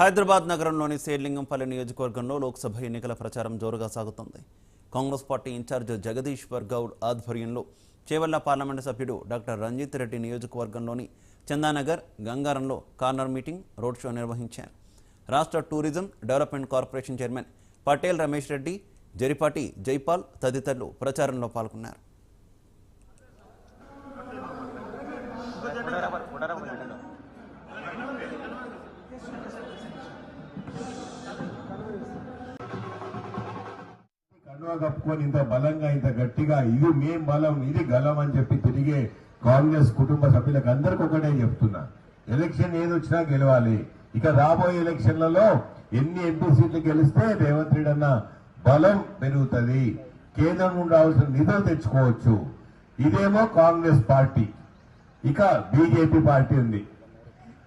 హైదరాబాద్ నగరంలోని శేర్లింగంపల్లి నియోజకవర్గంలో లోక్సభ ఎన్నికల ప్రచారం జోరుగా సాగుతోంది. Congress party in charge Jagadishwar Goud ఆధ్వర్యంలో చేవల్ల పార్లమెంటు సభ్యుడు డాక్టర్ రంజిత్ రెడ్డి నియోజకవర్గంలోని చందానగర్ గంగారంలో కార్నర్ మీటింగ్ రోడ్ షో నిర్వహించారు. రాష్ట్ర tourism development corporation chairman Patel Ramesh Reddy Jaripati Jaipal తదితరులు ప్రచారంలో పాల్గొన్నారు. కండువా కప్పుకొని ఇంత బలంగా ఇంత గట్టిగా ఇది మేం బలం ఇది గలం అని చెప్పి తిరిగే కాంగ్రెస్ కుటుంబ సభ్యులకు అందరికి ఒకటే చెప్తున్నా. ఎలక్షన్ ఏది వచ్చినా గెలవాలి. ఇక రాబోయే ఎలక్షన్లలో ఎన్ని ఎంపీ సీట్లు గెలిస్తే రేవంత్ రెడ్డి అన్న బలం పెరుగుతుంది. కేంద్రం నుండి రావాల్సిన నిధులు తెచ్చుకోవచ్చు. ఇదేమో కాంగ్రెస్ పార్టీ. ఇక బీజేపీ పార్టీ ఉంది.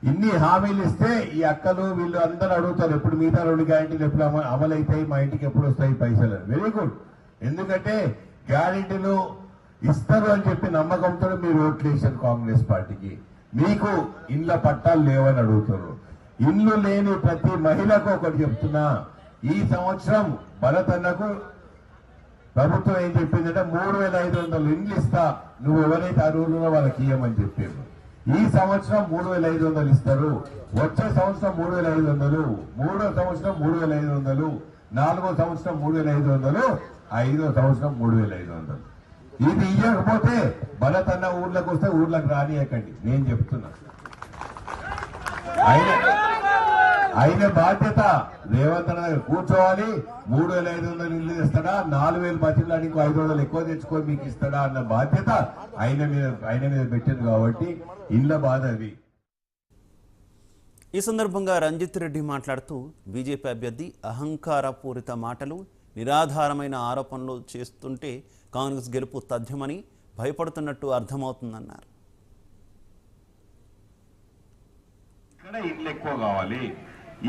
ఇన్ని హామీలు ఇస్తే ఈ అక్కలు వీళ్ళు అందరూ అడుగుతారు ఎప్పుడు మిగతా రెండు గ్యారెంటీలు ఎప్పుడు అమలు అమలైతాయి? మా ఇంటికి ఎప్పుడు వస్తాయి పైసలు? వెరీ గుడ్ ఎందుకంటే గ్యారెంటీలు ఇస్తారు అని చెప్పి నమ్మకంతో మీరు ఓట్లు వేశారు కాంగ్రెస్ పార్టీకి. మీకు ఇళ్ళ పట్టాలు లేవని అడుగుతారు. ఇల్లు లేని ప్రతి మహిళకు ఒకటి చెప్తున్నా ఈ సంవత్సరం భరత్ అన్నకు ప్రభుత్వం ఏం చెప్పిందంటే మూడు వేల ఐదు వందలు ఇండ్లు ఇస్తా నువ్వు ఎవరైతే అర్హులున్నో వాళ్ళకి ఇయ్యమని చెప్పారు. ఈ సంవత్సరం మూడు వేల ఐదు వందలు ఇస్తారు. వచ్చే సంవత్సరం మూడు వేల ఐదు వందలు మూడో సంవత్సరం మూడు వేల ఐదు వందలు నాలుగో సంవత్సరం మూడు వేల ఐదు వందలు ఐదో సంవత్సరం మూడు వేల ఐదు వందలు. ఇది ఇవ్వకపోతే బలతన్న ఊర్లకు వస్తే ఊర్లకు రానియకండి. నేను చెప్తున్నా. ఆయన బాధ్యత రేవంత్ అన్న దగ్గర కూర్చోవాలి. మూడు వేల ఐదు వందలు ఇల్లు ఇస్తాడా నాలుగు వేలు ఇంకో ఐదు వందలు ఎక్కువ తెచ్చుకొని మీకు ఇస్తాడా అన్న బాధ్యత ఆయన మీద ఆయన మీద పెట్టింది కాబట్టి ఇళ్ళ బాధ అది. ఈ సందర్భంగా రంజిత్ రెడ్డి మాట్లాడుతూ బీజేపీ అభ్యర్థి అహంకారపూరిత మాటలు నిరాధారమైన ఆరోపణలు చేస్తుంటే కాంగ్రెస్ గెలుపు తథ్యమని భయపడుతున్నట్టు అర్థమవుతుందన్నారు. ఇక్కడ ఇల్లు ఎక్కువ కావాలి.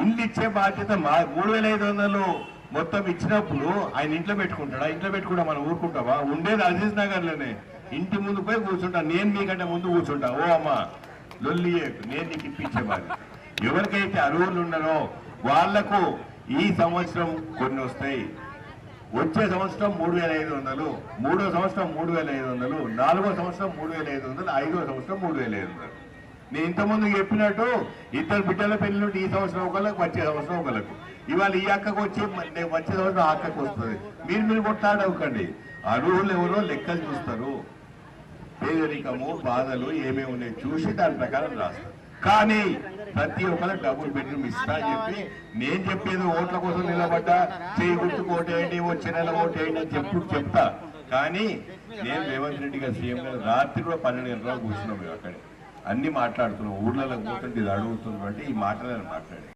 ఇల్లు ఇచ్చే బాధ్యత మా మూడు వేల ఐదు వందలు మొత్తం ఇచ్చినప్పుడు ఆయన ఇంట్లో పెట్టుకుంటాడా? ఇంట్లో పెట్టుకుంటా మనం ఊరుకుంటావా? ఉండేది అజీజ్ నగర్లోనే ఇంటి ముందు పోయి కూర్చుంటా. నేను మీకంటే ముందు కూర్చుంటా. ఓ అమ్మా లొల్లి నేను నీకు ఇప్పించే బాధ్యత. ఎవరికైతే అర్హులు ఉన్నారో వాళ్ళకు ఈ సంవత్సరం కొన్ని వస్తాయి. వచ్చే సంవత్సరం మూడు వేల ఐదు వందలు మూడో సంవత్సరం మూడు వేల ఐదు వందలు నాలుగో సంవత్సరం మూడు వేల ఐదు వందలు ఐదో సంవత్సరం మూడు వేల ఐదు వందలు. నేను ఇంతకుముందు చెప్పినట్టు ఇద్దరు బిడ్డల పెళ్ళి ఈ సంవత్సరం ఒకళ్ళకు వచ్చే సంవత్సరం ఒకళ్ళకు. ఇవాళ ఈ అక్కకు వచ్చి నేను వచ్చే సంవత్సరం ఆ అక్కకు వస్తుంది. మీరు మీరు కొట్లాడవకండి. అర్హులు ఎవరో లెక్కలు చూస్తారు. పేదరికము బాధలు ఏమేమి ఉన్నాయి చూసి దాని ప్రకారం రాస్తారు. కానీ ప్రతి ఒక్కరు డబుల్ బెడ్రూమ్ ఇస్తా అని చెప్పి నేను చెప్పేది ఓట్ల కోసం నిలబడ్డా చేయి గుర్తుకు ఓటేయండి వచ్చే నెల ఓటేయండి అని చెప్పు చెప్తా. కానీ నేను రేవంత్ రెడ్డి గారు సీఎం గారు రాత్రి కూడా పన్నెండు గంటల కూర్చున్నాం మేము అక్కడే. అన్ని మాట్లాడుతున్నాం. ఊర్లలో కూర్చుంటే ఇది అడుగుతున్నాం అంటే ఈ మాటలను మాట్లాడే